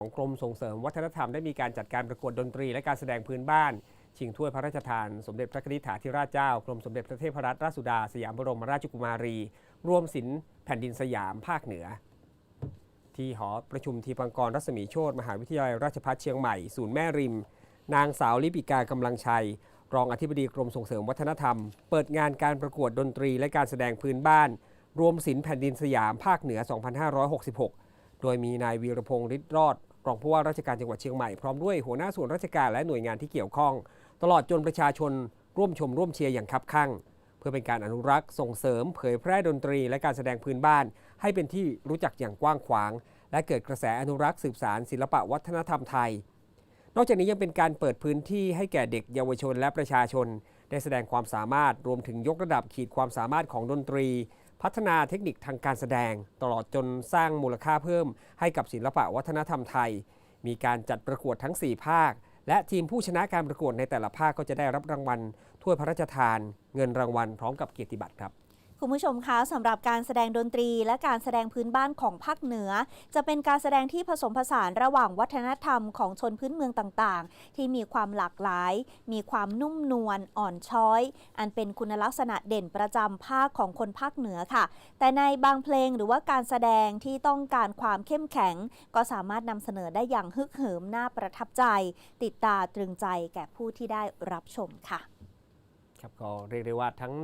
ของกรมส่งเสริมวัฒนธรรมได้มีการจัดการประกวดดนตรี และการแสดงพื้นบ้าน ชิงถ้วยพระราชทาน สมเด็จพระนิธิถาธิราชเจ้ากรมสมเด็จพระเทพรัตนราชสุดาสยามบรมราชกุมารี รวมศิลป์แผ่นดินสยามภาคเหนือ ที่หอประชุมทีปังกรรัศมีโชตมหาวิทยาลัยราชภัฏเชียงใหม่ศูนย์แม่ริม นางสาวลิปิกากำลังชัย รองอธิบดีกรมส่งเสริมวัฒนธรรม เปิดงานการประกวดดนตรี และการแสดงพื้นบ้าน รวมศิลป์แผ่นดินสยามภาคเหนือ 2566 โดยมีนายวีรพงษ์ฤทธิ์รอด รองผู้ว่าราชการจังหวัดเชียงใหม่พร้อมด้วยหัวหน้าส่วนราชการและหน่วยงานที่เกี่ยวข้อง ตลอดจนประชาชนร่วมชมร่วมเชียร์อย่างคับคั่ง เพื่อเป็นการอนุรักษ์ส่งเสริมเผยแพร่ดนตรี และการแสดงพื้นบ้าน ให้เป็นที่รู้จักอย่างกว้างขวาง และเกิดกระแสอนุรักษ์สืบสารศิลปะวัฒนธรรมไทย นอกจากนี้ยังเป็นการเปิดพื้นที่ให้แก่เด็กเยาวชนและประชาชน ได้แสดงความสามารถรวมถึงยกระดับขีดความสามารถของดนตรี พัฒนาเทคนิคทางการแสดง ตลอดจนสร้างมูลค่าเพิ่ม ให้กับศิลปะวัฒนธรรมไทย มีการจัดประกวดทั้ง 4 ภาค และทีมผู้ชนะการประกวดในแต่ละภาคก็จะได้รับรางวัลถ้วยพระราชทาน เงินรางวัลพร้อมกับเกียรติบัตรครับ คุณผู้ชมคะสำหรับการแสดงดนตรีและการแสดงพื้นบ้านของภาคเหนือ จะเป็นการแสดงที่ผสมผสานระหว่างวัฒนธรรมของชนพื้นเมืองต่างๆ ที่มีความหลากหลาย มีความนุ่มนวลอ่อนช้อย อันเป็นคุณลักษณะเด่นประจำภาคของคนภาคเหนือค่ะ แต่ในบางเพลงหรือว่าการแสดงที่ต้องการความเข้มแข็ง ก็สามารถนำเสนอได้อย่างฮึกเหิมน่าประทับใจ ติดตาตรึงใจแก่ผู้ที่ได้รับชมค่ะครับก็เรียกได้ว่าทั้ง